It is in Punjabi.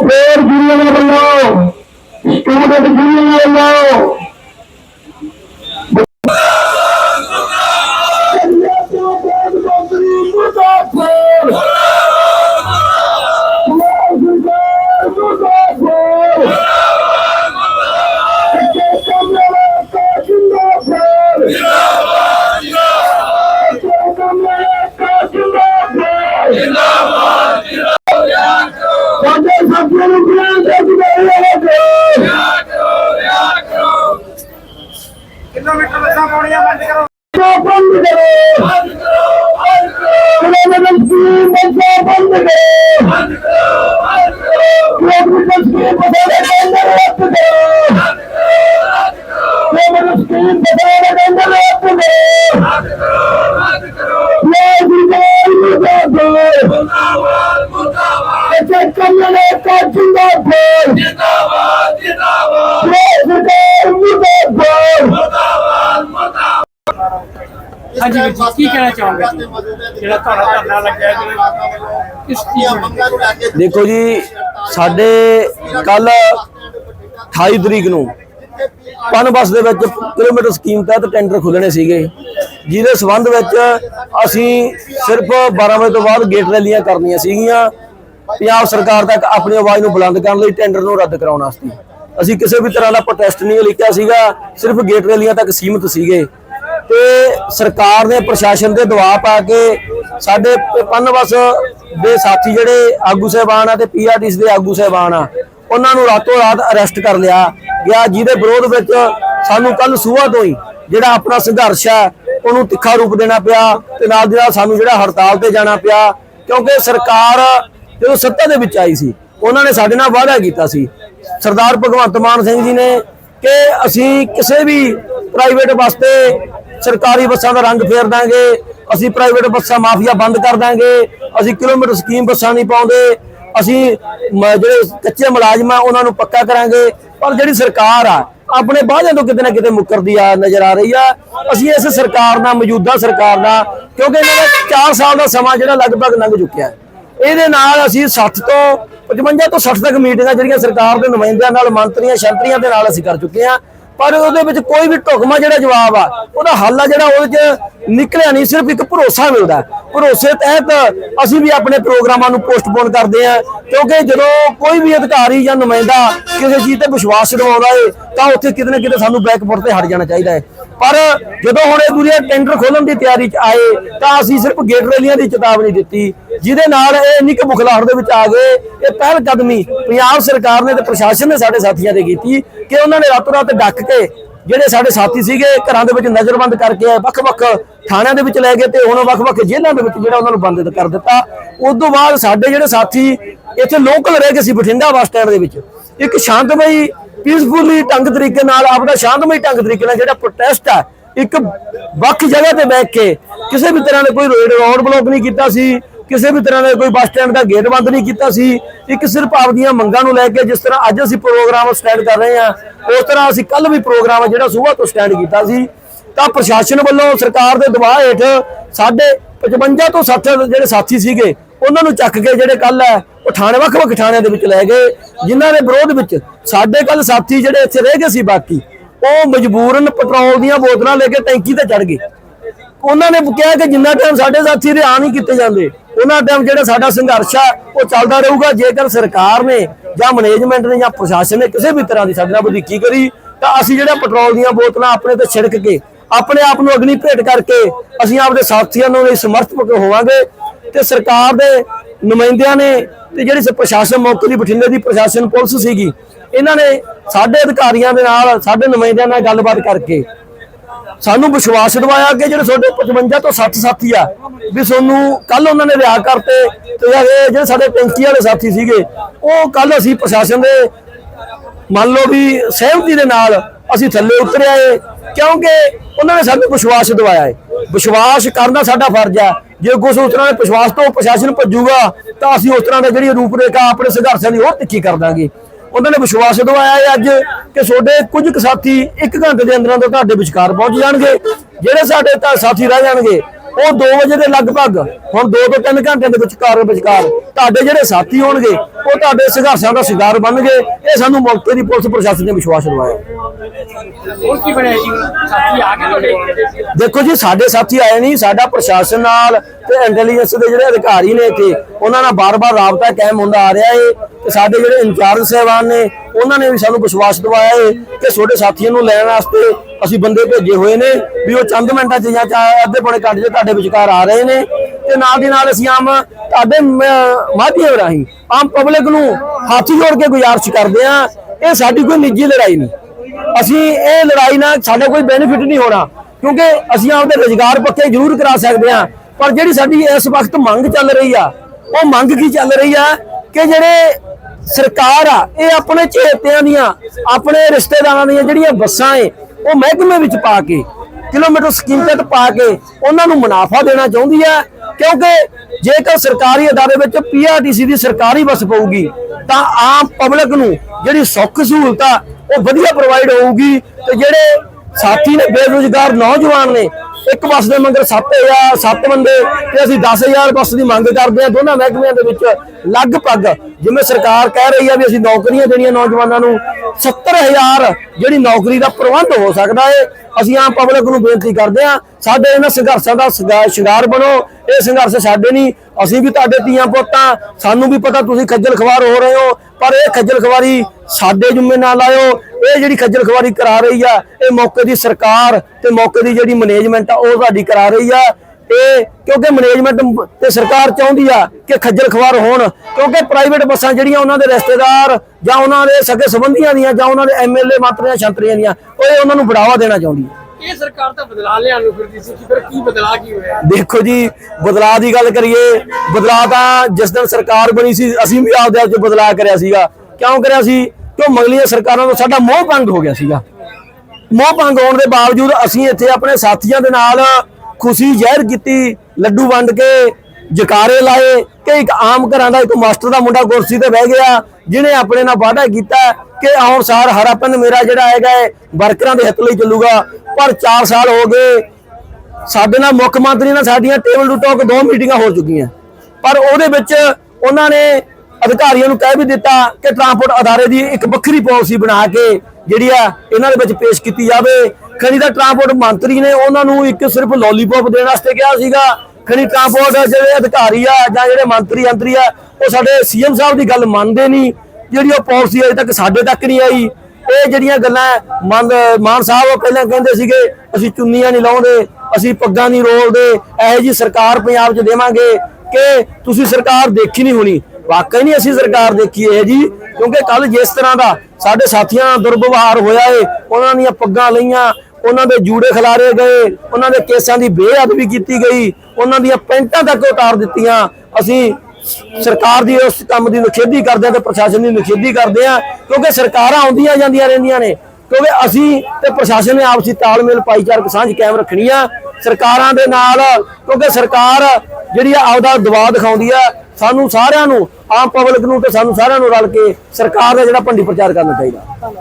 ਫੇਰ ਗੁਰੂਆਂ ਵੱਲੋਂ ਸਟੂਡੈਂਟ ਗੁਰੂਆਂ ਵੱਲੋਂ ਇੱਥੇ ਕਮਲੇ ਕਾ ਜਿੰਦਾਬਾਦ ਜਿੰਦਾਬਾਦ ਜਿੰਦਾਬਾਦ। ਸਰਕਾਰ ਮੁਰਦਾਬਾਦ ਹਾਂਜੀ ਵੀਰ ਜੀ ਕੀ ਕਹਿਣਾ ਚਾਹੋਗੇ? ਜੀ? ਜਿਹੜਾ ਤੁਹਾਡਾ ਧਰਨਾ ਲੱਗਿਆ ਜੀ ਕਿਸ ਚੀਜ਼ ਨੂੰ ਦੇਖੋ ਜੀ ਸਾਡੇ ਕੱਲ 28 ਤਰੀਕ ਨੂੰ ਪਨ ਬੱਸ ਦੇ ਵਿੱਚ ਕਿਲੋਮੀਟਰ ਸਕੀਮ ਤਹਿਤ ਟੈਂਡਰ ਖੁੱਲਣੇ ਸੀਗੇ। ਜਿਹਦੇ ਸਬੰਧ ਵਿੱਚ ਅਸੀਂ ਸਿਰਫ 12 ਵਜੇ ਤੋਂ ਬਾਅਦ ਗੇਟ ਰੈਲੀਆਂ ਕਰਨੀਆਂ ਸੀਗੀਆਂ। ਪੰਜਾਬ ਸਰਕਾਰ ਤੱਕ ਆਪਣੀ ਆਵਾਜ਼ ਨੂੰ ਬੁਲੰਦ ਕਰਨ ਲਈ ਟੈਂਡਰ ਨੂੰ ਰੱਦ ਕਰਾਉਣ ਵਾਸਤੇ। ਅਸੀਂ ਕਿਸੇ ਵੀ ਤਰ੍ਹਾਂ ਦਾ ਪ੍ਰੋਟੈਸਟ ਨਹੀਂ ਲਿਖਿਆ ਸੀਗਾ, ਸਿਰਫ ਗੇਟ ਰੈਲੀਆਂ ਤੱਕ ਸੀਮਿਤ ਸੀਗੇ। ਤੇ ਸਰਕਾਰ ਨੇ ਪ੍ਰਸ਼ਾਸਨ ਦੇ ਦਬਾਅ ਪਾ ਕੇ ਸਾਡੇ ਪਨ ਬੱਸ ਦੇ ਸਾਥੀ ਜਿਹੜੇ ਆਗੂ ਸਹਿਬਾਨ ਆ ਤੇ ਪੀਆਰਟੀਸ ਦੇ ਆਗੂ ਸਹਿਬਾਨ ਆ, ਉਹਨਾਂ ਨੂੰ ਰਾਤੋਂ ਰਾਤ ਅਰੈਸਟ ਕਰ ਲਿਆ। ਗਿਆ ਜਿਹਦੇ ਵਿਰੋਧ ਵਿੱਚ ਸਾਨੂੰ ਕੱਲ ਸੂਬਾ ਤੋਂ ਹੀ ਜਿਹੜਾ ਆਪਣਾ ਸੰਘਰਸ਼ ਆ ਉਹਨੂੰ ਤਿੱਖਾ ਰੂਪ ਦੇਣਾ ਪਿਆ ਤੇ ਨਾਲ ਦੀ ਨਾਲ ਸਾਨੂੰ ਜਿਹੜਾ ਹੜਤਾਲ ਤੇ ਜਾਣਾ ਪਿਆ, ਕਿਉਂਕਿ ਸਰਕਾਰ ਜਦੋਂ ਸੱਤਾ ਦੇ ਵਿੱਚ ਆਈ ਸੀ, ਉਹਨਾਂ ਨੇ ਸਾਡੇ ਨਾਲ ਵਾਅਦਾ ਕੀਤਾ ਸੀ। ਸਰਦਾਰ ਭਗਵੰਤ ਮਾਨ ਸਿੰਘ ਜੀ ਨੇ ਕਿ ਅਸੀਂ ਕਿਸੇ ਵੀ ਪ੍ਰਾਈਵੇਟ ਬੱਸ ਤੇ ਸਰਕਾਰੀ ਬੱਸਾਂ ਦਾ ਰੰਗ ਫੇਰ ਦਾਂਗੇ, ਅਸੀਂ ਪ੍ਰਾਈਵੇਟ ਬੱਸਾਂ ਮਾਫੀਆ ਬੰਦ ਕਰ ਦਾਂਗੇ, ਅਸੀਂ ਕਿਲੋਮੀਟਰ ਸਕੀਮ ਬੱਸਾਂ ਨਹੀਂ ਪਾਉਂਦੇ, ਅਸੀਂ ਜਿਹੜੇ ਕੱਚੇ ਮੁਲਾਜ਼ਮ ਆ, ਉਹਨਾਂ ਨੂੰ ਪੱਕਾ ਕਰਾਂਗੇ ਪਰ ਜਿਹੜੀ ਸਰਕਾਰ ਆ, ਆਪਣੇ ਵਾਅਦਿਆਂ ਤੋਂ ਕਿਤੇ ਨਾ ਕਿਤੇ ਮੁੱਕਰਦੀ ਆ, ਨਜ਼ਰ ਆ ਰਹੀ ਆ। ਅਸੀਂ ਇਸ ਸਰਕਾਰ ਨਾਲ ਮੌਜੂਦਾ ਸਰਕਾਰ ਨਾਲ ਕਿਉਂਕਿ ਇਹਨਾਂ ਦਾ 4 ਸਾਲ ਦਾ ਸਮਾਂ ਜਿਹੜਾ ਲਗਭਗ ਲੰਘ ਚੁੱਕਿਆ ਇਹਦੇ ਨਾਲ ਅਸੀਂ 60 ਤੋਂ 55 ਤੋਂ 60 ਤੱਕ ਮੀਟਿੰਗਾਂ ਜਿਹੜੀਆਂ ਸਰਕਾਰ ਦੇ ਨੁਮਾਇੰਦਿਆਂ ਨਾਲ, ਮੰਤਰੀਆਂ, ਸ਼ੰਤਰੀਆਂ ਦੇ ਨਾਲ ਅਸੀਂ ਕਰ ਚੁੱਕੇ ਹਾਂ। ਪਰ ਉਹਦੇ ਵਿੱਚ ਕੋਈ ਵੀ ਢੁਕਮਾ ਜਿਹੜਾ ਜਵਾਬ ਆ, ਉਹਦਾ ਹੱਲ ਆ ਜਿਹੜਾ ਉਹਦੇ ਚ ਨਿਕਲਿਆ ਨਹੀਂ, ਸਿਰਫ ਇੱਕ ਭਰੋਸਾ ਮਿਲਦਾ ਭਰੋਸੇ ਤਹਿਤ ਅਸੀਂ ਵੀ ਆਪਣੇ ਪ੍ਰੋਗਰਾਮਾਂ ਨੂੰ ਪੋਸਟਪੋਨ ਕਰਦੇ ਆ ਕਿਉਂਕਿ ਜਦੋਂ ਕੋਈ ਵੀ ਅਧਿਕਾਰੀ ਜਾਂ ਨੁਮਾਇੰਦਾ ਕਿਸੇ ਚੀਜ਼ ਤੇ ਵਿਸ਼ਵਾਸ ਦਿਵਾਉਂਦਾ ਏ, ਤਾਂ ਉੱਥੇ ਕਿਤੇ ਨਾ ਕਿਤੇ ਸਾਨੂੰ ਬੈਕਫੁੱਟ ਤੇ ਹਟ ਜਾਣਾ ਚਾਹੀਦਾ ਹੈ। ਪਰ ਜਦੋਂ ਹੁਣ ਇਹ ਦੂਰੀਆ ਟੈਂਡਰ ਖੋਲਣ ਦੀ ਤਿਆਰੀ ਚ ਆਏ, ਤਾਂ ਅਸੀਂ ਸਿਰਫ ਗੇਟ ਰੈਲੀਆਂ ਦੀ ਚੇਤਾਵਨੀ ਦਿੱਤੀ ਜਿਹਦੇ ਨਾਲ ਇਹ ਇੰਨੀ ਕੁ ਬੁਖਲਾਹਟ ਦੇ ਵਿੱਚ ਆ ਗਏ, ਇਹ ਪਹਿਲ ਕਦਮੀ ਪੰਜਾਬ ਸਰਕਾਰ ਨੇ ਤੇ ਪ੍ਰਸ਼ਾਸਨ ਨੇ ਸਾਡੇ ਸਾਥੀਆਂ ਤੇ ਕੀਤੀ ਕਿ ਉਹਨਾਂ ਨੇ ਰਾਤੋਂ ਰਾਤ ਡੱਕ ਕੇ ਜਿਹੜੇ ਸਾਡੇ ਸਾਥੀ ਸੀਗੇ, ਘਰਾਂ ਦੇ ਵਿੱਚ ਨਜ਼ਰਬੰਦ ਕਰਕੇ ਵੱਖ-ਵੱਖ ਥਾਣਿਆਂ ਦੇ ਵਿੱਚ ਲੈ ਗਏ ਤੇ ਹੁਣ ਵੱਖ-ਵੱਖ ਜੇਲ੍ਹਾਂ ਦੇ ਵਿੱਚ ਜਿਹੜਾ ਉਹਨਾਂ ਨੂੰ ਬੰਦ ਕਰ ਦਿੱਤਾ। ਉਸ ਤੋਂ ਬਾਅਦ ਸਾਡੇ ਜਿਹੜੇ ਸਾਥੀ ਇੱਥੇ ਲੋਕਲ ਰਹਿ ਗਏ ਸੀ ਬਠਿੰਡਾ ਬੱਸ ਸਟੈਂਡ ਦੇ ਵਿੱਚ। ਇੱਕ ਸ਼ਾਂਤਮਈ ਪੀਸਫੁਲੀ ਢੰਗ ਤਰੀਕੇ ਨਾਲ, ਆਪਦਾ ਸ਼ਾਂਤਮਈ ਢੰਗ ਤਰੀਕੇ ਨਾਲ ਜਿਹੜਾ ਪ੍ਰੋਟੈਸਟ ਆ, ਇੱਕ ਵੱਖ ਜਗ੍ਹਾ ਤੇ ਬੈਠ ਕੇ ਕਿਸੇ ਵੀ ਤਰ੍ਹਾਂ ਦੇ ਕੋਈ ਰੋਡ ਰੋਡ ਬਲੌਕ ਨਹੀਂ ਕੀਤਾ ਸੀ ਕਿਸੇ ਵੀ ਤਰ੍ਹਾਂ ਦਾ ਕੋਈ ਬੱਸ ਸਟੈਂਡ ਦਾ ਗੇਟ ਬੰਦ ਨਹੀਂ ਕੀਤਾ ਸੀ। ਇੱਕ ਸਿਰਫ ਆਪਦੀਆਂ ਮੰਗਾਂ ਨੂੰ ਲੈ ਕੇ ਜਿਸ ਤਰ੍ਹਾਂ ਅੱਜ ਅਸੀਂ ਪ੍ਰੋਗਰਾਮ ਸਟੈਂਡ ਕਰ ਰਹੇ ਹਾਂ, ਉਸ ਤਰ੍ਹਾਂ ਅਸੀਂ ਕੱਲ ਵੀ ਪ੍ਰੋਗਰਾਮ ਜਿਹੜਾ ਸਵੇਰ ਤੋਂ ਸਟੈਂਡ ਕੀਤਾ ਸੀ। ਤਾਂ ਪ੍ਰਸ਼ਾਸਨ ਵੱਲੋਂ ਸਰਕਾਰ ਦੇ ਦਬਾਅ ਹੇਠ ਸਾਡੇ 55 ਤੋਂ 60 ਜਿਹੜੇ ਸਾਥੀ ਸੀਗੇ, ਉਹਨਾਂ ਨੂੰ ਚੱਕ ਕੇ ਜਿਹੜੇ ਕੱਲ ਹੈ, ਉਹ ਥਾਣੇ, ਵੱਖ-ਵੱਖ ਥਾਣਿਆਂ ਦੇ ਵਿੱਚ ਲੈ ਗਏ, ਜਿਨ੍ਹਾਂ ਦੇ ਵਿਰੋਧ ਵਿੱਚ ਸਾਡੇ ਕੱਲ ਸਾਥੀ ਜਿਹੜੇ ਇੱਥੇ ਰਹਿ ਗਏ ਸੀ ਬਾਕੀ, ਉਹ ਮਜਬੂਰਨ ਪੈਟਰੋਲ ਦੀਆਂ ਬੋਤਲਾਂ ਲੈ ਕੇ ਟੈਂਕੀ ਤੇ ਚੜ ਗਏ। ਉਹਨਾਂ ਨੇ ਕਿਹਾ ਕਿ ਜਿੰਨਾ ਟਾਈਮ ਸਾਡੇ ਸਾਥੀ ਰਿਆ ਨਹੀਂ ਕੀਤੇ ਜਾਂਦੇ ਉਹਨਾਂ ਟਾਈਮ ਜਿਹੜਾ ਸਾਡਾ ਸੰਘਰਸ਼ ਆ ਉਹ ਚੱਲਦਾ ਰਹੂਗਾ। ਜੇਕਰ ਸਰਕਾਰ ਨੇ ਜਾਂ ਮੈਨੇਜਮੈਂਟ ਨੇ ਜਾਂ ਪ੍ਰਸ਼ਾਸਨ ਨੇ ਕਿਸੇ ਵੀ ਤਰ੍ਹਾਂ ਦੀ ਸਾਡੇ ਨਾਲ ਵਧੀਕੀ ਕਰੀ, ਤਾਂ ਅਸੀਂ ਜਿਹੜਾ ਪੈਟਰੋਲ ਦੀਆਂ ਬੋਤਲਾਂ ਆਪਣੇ ਤੇ ਛਿੜਕ ਕੇ, ਆਪਣੇ ਆਪ ਨੂੰ ਅਗਨੀ ਭੇਟ ਕਰਕੇ ਅਸੀਂ ਆਪਦੇ ਸਾਥੀਆਂ ਨੂੰ ਲਈ ਸਮਰਪਿਤ ਹੋਵਾਂਗੇ ਤੇ ਸਰਕਾਰ ਦੇ ਨੁਮਾਇੰਦਿਆਂ ਨੇ ਤੇ ਜਿਹੜੀ ਪ੍ਰਸ਼ਾਸਨ ਮੌਕੇ ਦੀ ਬਠਿੰਡੇ ਦੀ ਪ੍ਰਸ਼ਾਸਨ ਪੁਲਿਸ ਸੀਗੀ, ਇਹਨਾਂ ਨੇ ਸਾਡੇ ਅਧਿਕਾਰੀਆਂ ਦੇ ਨਾਲ, ਸਾਡੇ ਨੁਮਾਇੰਦਿਆਂ ਨਾਲ ਗੱਲਬਾਤ ਕਰਕੇ ਸਾਨੂੰ ਵਿਸ਼ਵਾਸ ਦਿਵਾਇਆ ਕਿ ਜਿਹੜੇ ਤੁਹਾਡੇ 55 ਤੋਂ 60 ਸਾਥੀ ਆ, ਵੀ ਤੁਹਾਨੂੰ ਕੱਲ ਉਹਨਾਂ ਨੇ ਰਿਆ ਕਰਤੇ ਤੇ ਇਹ ਜਿਹੜੇ ਸਾਡੇ ਟੈਂਕੀ ਵਾਲੇ ਸਾਥੀ ਸੀਗੇ, ਉਹ ਕੱਲ ਅਸੀਂ ਪ੍ਰਸ਼ਾਸਨ ਦੇ ਮੰਨ ਲਓ ਵੀ ਸਹਿਮਤੀ ਦੇ ਨਾਲ ਅਸੀਂ ਥੱਲੇ ਉਤਰ ਆਏ ਕਿਉਂਕਿ ਉਹਨਾਂ ਨੇ ਸਾਨੂੰ ਵਿਸ਼ਵਾਸ ਦਿਵਾਇਆ ਹੈ ਵਿਸ਼ਵਾਸ ਕਰਨਾ ਸਾਡਾ ਫਰਜ਼ ਹੈ ਜੇ ਕੁਝ ਉਸ ਤਰ੍ਹਾਂ ਦੇ ਵਿਸ਼ਵਾਸ ਤੋਂ ਪ੍ਰਸ਼ਾਸਨ ਭੱਜੂਗਾ, ਤਾਂ ਅਸੀਂ ਉਸ ਤਰ੍ਹਾਂ ਦਾ ਜਿਹੜੀ ਰੂਪਰੇਖਾ ਆਪਣੇ ਸੰਘਰਸ਼ਾਂ ਦੀ ਹੋਰ ਤਿੱਖੀ ਕਰ ਦਾਂਗੇ। ਉਹਨਾਂ ਨੇ ਵਿਸ਼ਵਾਸ ਦਿਵਾਇਆ ਹੈ ਅੱਜ ਕਿ ਤੁਹਾਡੇ ਕੁਝ ਕੁ ਸਾਥੀ 1 ਘੰਟੇ ਦੇ ਅੰਦਰ ਅੰਦਰ ਤੁਹਾਡੇ ਵਿਚਕਾਰ ਪਹੁੰਚ ਜਾਣਗੇ। ਜਿਹੜੇ ਸਾਡੇ ਤਾਂ ਸਾਥੀ ਰਹਿ ਜਾਣਗੇ ਉਹ 2 ਵਜੇ ਦੇ ਲਗਭਗ ਹੁਣ 2 ਤੋਂ 3 ਘੰਟਿਆਂ ਦੇ ਵਿਚਕਾਰ ਵਿਚਕਾਰ ਤੁਹਾਡੇ ਜਿਹੜੇ ਸਾਥੀ ਹੋਣਗੇ ਉਹ ਤੁਹਾਡੇ ਸੰਘਰਸ਼ਾਂ ਦਾ ਸ਼ਿਕਾਰ ਬਣਨਗੇ। ਇਹ ਸਾਨੂੰ ਮੌਕੇ ਦੀ ਪੁਲਿਸ ਪ੍ਰਸ਼ਾਸਨ ਨੇ ਵਿਸ਼ਵਾਸ ਦਿਵਾਇਆ। ਦੇਖੋ ਜੀ ਸਾਡੇ ਸਾਥੀ ਆਏ ਨਹੀਂ ਸਾਡਾ ਪ੍ਰਸ਼ਾਸਨ ਨਾਲ ਤੇ ਇੰਟੈਲੀਜੈਂਸ ਦੇ ਜਿਹੜੇ ਅਧਿਕਾਰੀ ਨੇ ਇੱਥੇ ਉਹਨਾਂ ਨਾਲ ਬਾਰ-ਬਾਰ ਰਾਬਤਾ ਕਾਇਮ ਹੁੰਦਾ ਆ ਰਿਹਾ ਏ। ਤੇ ਸਾਡੇ ਜਿਹੜੇ ਇੰਚਾਰਜ ਸਹਿਬਾਨ ਨੇ, ਉਹਨਾਂ ਨੇ ਵੀ ਸਾਨੂੰ ਵਿਸ਼ਵਾਸ ਦਿਵਾਇਆ ਹੈ ਕਿ ਤੁਹਾਡੇ ਸਾਥੀਆਂ ਨੂੰ ਲੈਣ ਵਾਸਤੇ ਅਸੀਂ ਬੰਦੇ ਭੇਜੇ ਹੋਏ ਨੇ, ਵੀ ਉਹ ਚੰਦ ਮਿੰਟਾਂ 'ਚ ਜਾਂ ਅੱਧੇ ਪੌਣੇ ਘੰਟੇ 'ਚ ਤੁਹਾਡੇ ਵਿਚਕਾਰ ਆ ਰਹੇ ਨੇ ਤੇ ਨਾਲ ਦੀ ਨਾਲ ਅਸੀਂ ਆਮ ਤੁਹਾਡੇ ਮਾਧਿਅਮ ਰਾਹੀਂ ਆਮ ਪਬਲਿਕ ਨੂੰ ਹੱਥ ਜੋੜ ਕੇ ਗੁਜ਼ਾਰਿਸ਼ ਕਰਦੇ ਆ ਇਹ ਸਾਡੀ ਕੋਈ ਨਿੱਜੀ ਲੜਾਈ ਨਹੀਂ। ਅਸੀਂ ਇਹ ਲੜਾਈ ਨਾਲ ਸਾਡਾ ਕੋਈ ਬੈਨੀਫਿਟ ਨਹੀਂ ਹੋਣਾ, ਕਿਉਂਕਿ ਅਸੀਂ ਆਪਦੇ ਰੋਜ਼ਗਾਰ ਪੱਕੇ ਜ਼ਰੂਰ ਕਰਾ ਸਕਦੇ ਆ ਪਰ ਜਿਹੜੀ ਸਾਡੀ ਇਸ ਵਕਤ ਮੰਗ ਚੱਲ ਰਹੀ ਆ, ਉਹ ਮੰਗ ਕੀ ਚੱਲ ਰਹੀ ਆ? ਕਿ ਜਿਹੜੇ ਸਰਕਾਰ ਆ, ਇਹ ਆਪਣੇ ਚਹੇਤਿਆਂ ਦੀਆਂ, ਆਪਣੇ ਰਿਸ਼ਤੇਦਾਰਾਂ ਦੀਆਂ ਜਿਹੜੀਆਂ ਬੱਸਾਂ ਏ, ਉਹ ਮਹਿਕਮੇ ਵਿੱਚ ਪਾ ਕੇ, ਕਿਲੋਮੀਟਰ ਸਕੀਮ ਤਹਿਤ ਪਾ ਕੇ ਉਹਨਾਂ ਨੂੰ ਮੁਨਾਫਾ ਦੇਣਾ ਚਾਹੁੰਦੀ ਹੈ ਕਿਉਂਕਿ ਜੇਕਰ ਸਰਕਾਰੀ ਅਦਾਰੇ ਵਿੱਚ ਪੀਆਰਟੀਸੀ ਦੀ ਸਰਕਾਰੀ ਬੱਸ ਪਊਗੀ, ਤਾਂ ਆਮ ਪਬਲਿਕ ਨੂੰ ਜਿਹੜੀ ਸੁੱਖ ਸਹੂਲਤ ਆ ਉਹ ਵਧੀਆ ਪ੍ਰੋਵਾਈਡ ਹੋਊਗੀ ਤੇ ਜਿਹੜੇ ਸਾਥੀ ਨੇ ਬੇਰੁਜ਼ਗਾਰ ਨੌਜਵਾਨ ਨੇ ਇੱਕ ਬੱਸ ਦੇ ਮੰਗਰ 7000 ਸੱਤ ਬੰਦੇ ਤੇ ਅਸੀਂ 10000 ਬੱਸ ਦੀ ਮੰਗ ਕਰਦੇ ਹਾਂ ਦੋਨਾਂ ਮਹਿਕਮਿਆਂ ਦੇ ਵਿੱਚ ਲਗਭਗ, ਜਿਵੇਂ ਸਰਕਾਰ ਕਹਿ ਰਹੀ ਹੈ ਵੀ ਅਸੀਂ ਨੌਕਰੀਆਂ ਦੇਣੀਆਂ ਨੌਜਵਾਨਾਂ ਨੂੰ 70000 ਜਿਹੜੀ ਨੌਕਰੀ ਦਾ ਪ੍ਰਬੰਧ ਹੋ ਸਕਦਾ ਹੈ ਅਸੀਂ ਆਮ ਪਬਲਿਕ ਨੂੰ ਬੇਨਤੀ ਕਰਦੇ ਹਾਂ, ਸਾਡੇ ਇਹਨਾਂ ਸੰਘਰਸ਼ਾਂ ਦਾ ਸ਼ਿੰਗਾ- ਸ਼ਿੰਗਾਰ ਬਣੋ, ਇਹ ਸੰਘਰਸ਼ ਸਾਡੇ ਨਹੀਂ ਅਸੀਂ ਵੀ ਤੁਹਾਡੇ ਧੀਆਂ ਪੁੱਤਾਂ, ਸਾਨੂੰ ਵੀ ਪਤਾ ਤੁਸੀਂ ਖੱਜਲ ਖਵਾਰ ਹੋ ਰਹੇ ਹੋ, ਪਰ ਇਹ ਖੱਜਲ ਖਵਾਰੀ ਸਾਡੇ ਜੁੰਮੇ ਨਾ ਲਾਇਓ। ਇਹ ਜਿਹੜੀ ਖੱਜਲ ਖਵਾਰੀ ਕਰਾ ਰਹੀ ਆ, ਇਹ ਮੌਕੇ ਦੀ ਸਰਕਾਰ ਤੇ ਮੌਕੇ ਦੀ ਜਿਹੜੀ ਮੈਨੇਜਮੈਂਟ ਆ, ਉਹ ਤੁਹਾਡੀ ਕਰਾ ਰਹੀ ਆ। ਇਹ ਕਿਉਂਕਿ ਮੈਨੇਜਮੈਂਟ ਤੇ ਸਰਕਾਰ ਚਾਹੁੰਦੀ ਆ ਕਿ ਖੱਜਲ ਖਵਾਰ ਹੋਣ, ਕਿਉਂਕਿ ਪ੍ਰਾਈਵੇਟ ਬੱਸਾਂ ਜਿਹੜੀਆਂ ਉਹਨਾਂ ਦੇ ਰਿਸ਼ਤੇਦਾਰ ਜਾਂ ਉਹਨਾਂ ਦੇ ਸਕੇ ਸੰਬੰਧੀਆਂ ਦੀਆਂ ਜਾਂ ਉਹਨਾਂ ਦੇ ਐਮਐਲਏ ਮੰਤਰੀਆਂ, ਛੰਤਰੀਆਂ ਦੀਆਂ, ਉਹ ਇਹ ਉਹਨਾਂ ਨੂੰ ਬੜਾਵਾ ਦੇਣਾ ਚਾਹੁੰਦੀ ਹੈ ਇਹ ਸਰਕਾਰ ਤਾਂ ਬਦਲਾ ਲਿਆ ਨੂੰ ਫਿਰਦੀ ਸੀ ਕਿ ਫਿਰ ਕੀ ਬਦਲਾ ਕੀ ਹੋਇਆ? ਦੇਖੋ ਜੀ, ਬਦਲਾਅ ਦੀ ਗੱਲ ਕਰੀਏ, ਬਦਲਾਅ ਤਾਂ ਜਿਸ ਦਿਨ ਸਰਕਾਰ ਬਣੀ ਸੀ, ਅਸੀਂ ਵੀ ਆਪਦੇ ਆਪ 'ਚ ਬਦਲਾਅ ਕਰਿਆ ਸੀਗਾ। ਕਿਉਂ ਕਰਿਆ ਸੀ? ਕਿਉਂ ਮਗਲੀਆਂ ਸਰਕਾਰਾਂ ਤੋਂ ਸਾਡਾ ਮੋਹ ਭੰਗ ਹੋ ਗਿਆ ਸੀਗਾ। ਮੋਹ ਭੰਗ ਹੋਣ ਦੇ ਬਾਵਜੂਦ ਅਸੀਂ ਇੱਥੇ ਆਪਣੇ ਸਾਥੀਆਂ ਦੇ ਨਾਲ ਖੁਸ਼ੀ ਜ਼ਾਹਿਰ ਕੀਤੀ, ਲੱਡੂ ਵੰਡ ਕੇ, ਜਕਾਰੇ ਲਾਏ ਕਿ ਇੱਕ ਆਮ ਘਰਾਂ ਦਾ ਇੱਕ ਮਾਸਟਰ ਦਾ ਮੁੰਡਾ ਕੁਰਸੀ ਤੇ ਬਹਿ ਗਿਆ, ਜਿਹਨੇ ਆਪਣੇ ਨਾਲ ਵਾਅਦਾ ਕੀਤਾ ਕਿ ਆਉਣ ਸਾਰ ਹਰਾਪਨ ਮੇਰਾ ਜਿਹੜਾ ਹੈਗਾ ਹੈ, ਵਰਕਰਾਂ ਦੇ ਹਿੱਤ ਲਈ ਚੱਲੂਗਾ। ਪਰ 4 ਸਾਲ ਹੋ ਗਏ, ਸਾਡੇ ਨਾਲ ਮੁੱਖ ਮੰਤਰੀ ਨਾਲ ਸਾਡੀਆਂ ਟੇਬਲ ਟੂ ਟਾਕ ਦੋ ਮੀਟਿੰਗਾਂ ਹੋ ਚੁੱਕੀਆਂ। ਪਰ ਉਹਦੇ ਵਿੱਚ ਉਹਨਾਂ ਨੇ ਅਧਿਕਾਰੀਆਂ ਨੂੰ ਕਹਿ ਵੀ ਦਿੱਤਾ ਕਿ ਟਰਾਂਸਪੋਰਟ ਅਦਾਰੇ ਦੀ ਇੱਕ ਵੱਖਰੀ ਪਾਲਿਸੀ ਬਣਾ ਕੇ ਜਿਹੜੀ ਆ ਇਹਨਾਂ ਦੇ ਵਿੱਚ ਪੇਸ਼ ਕੀਤੀ ਜਾਵੇ। ਖਣੀ ਦਾ ਟਰਾਂਸਪੋਰਟ ਮੰਤਰੀ ਨੇ ਉਹਨਾਂ ਨੂੰ ਇੱਕ ਸਿਰਫ ਲੋਲੀਪੌਪ ਦੇਣ ਵਾਸਤੇ ਕਿਹਾ ਸੀਗਾ। ਖਣੀ ਟਰਾਂਸਪੋਰਟ ਜਿਹੜੇ ਅਧਿਕਾਰੀ ਆ ਜਾਂ ਜਿਹੜੇ ਮੰਤਰੀ ਅੰਤਰੀ ਆ, ਉਹ ਸਾਡੇ ਸੀਐਮ ਸਾਹਿਬ ਦੀ ਗੱਲ ਮੰਨਦੇ ਨਹੀਂ। ਜਿਹੜੀ ਉਹ ਪਾਲਿਸੀ ਅਜੇ ਤੱਕ ਸਾਡੇ ਤੱਕ ਨਹੀਂ ਆਈ। ਇਹ ਜਿਹੜੀਆਂ ਗੱਲਾਂ ਮੰਨ ਮਾਨ ਸਾਹਿਬ ਪਹਿਲਾਂ ਕਹਿੰਦੇ ਸੀਗੇ, ਅਸੀਂ ਚੁੰਨੀਆਂ ਨਹੀਂ ਲਾਉਂਦੇ, ਅਸੀਂ ਪੱਗਾਂ ਨਹੀਂ ਰੋਲਦੇ, ਇਹੋ ਜੀ ਸਰਕਾਰ ਪੰਜਾਬ 'ਚ ਦੇਵਾਂਗੇ ਕਿ ਤੁਸੀਂ ਸਰਕਾਰ ਦੇਖੀ ਨਹੀਂ ਹੋਣੀ। ਵਾਕਈ ਨਹੀਂ ਅਸੀਂ ਸਰਕਾਰ ਦੇਖੀ ਹੈ ਜੀ, ਕਿਉਂਕਿ ਕੱਲ ਜਿਸ ਤਰ੍ਹਾਂ ਦਾ ਸਾਡੇ ਸਾਥੀਆਂ ਨਾਲ ਦੁਰਵਿਵਹਾਰ ਹੋਇਆ ਏ, ਉਹਨਾਂ ਦੀਆਂ ਪੱਗਾਂ ਲਈਆਂ, ਉਹਨਾਂ ਦੇ ਜੂੜੇ ਖਿਲਾਰੇ ਗਏ, ਉਹਨਾਂ ਦੇ ਕੇਸਾਂ ਦੀ ਬੇਅਦਬੀ ਕੀਤੀ ਗਈ, ਉਹਨਾਂ ਦੀਆਂ ਪੈਂਟਾਂ ਤੱਕ ਉਤਾਰ ਦਿੱਤੀਆਂ। ਅਸੀਂ ਸਰਕਾਰ ਦੀ ਉਸ ਕੰਮ ਦੀ ਨਿਖੇਧੀ ਕਰਦੇ ਆ ਤੇ ਪ੍ਰਸ਼ਾਸਨ ਦੀ ਨਿਖੇਧੀ ਕਰਦੇ ਆ ਕਿਉਂਕਿ ਸਰਕਾਰਾਂ ਆਉਂਦੀਆਂ ਜਾਂਦੀਆਂ ਰਹਿੰਦੀਆਂ ਨੇ। ਕਿਉਂਕਿ ਅਸੀਂ ਤੇ ਪ੍ਰਸ਼ਾਸਨ ਨੇ ਆਪਸੀ ਤਾਲਮੇਲ, ਭਾਈਚਾਰਕ ਸਾਂਝ ਕਾਇਮ ਰੱਖਣੀ ਆ। ਸਰਕਾਰਾਂ ਦੇ ਨਾਲ, ਕਿਉਂਕਿ ਸਰਕਾਰ ਜਿਹੜੀ ਆ ਆਪਦਾ ਦਬਾਅ ਦਿਖਾਉਂਦੀ ਆ, ਸਾਨੂੰ ਸਾਰਿਆਂ ਨੂੰ, ਆਮ ਪਬਲਿਕ ਨੂੰ ਤੇ ਸਾਨੂੰ ਸਾਰਿਆਂ ਨੂੰ ਰਲ ਕੇ ਸਰਕਾਰ ਦਾ ਜਿਹੜਾ ਭੰਡੀ ਪ੍ਰਚਾਰ ਕਰਨਾ ਚਾਹੀਦਾ।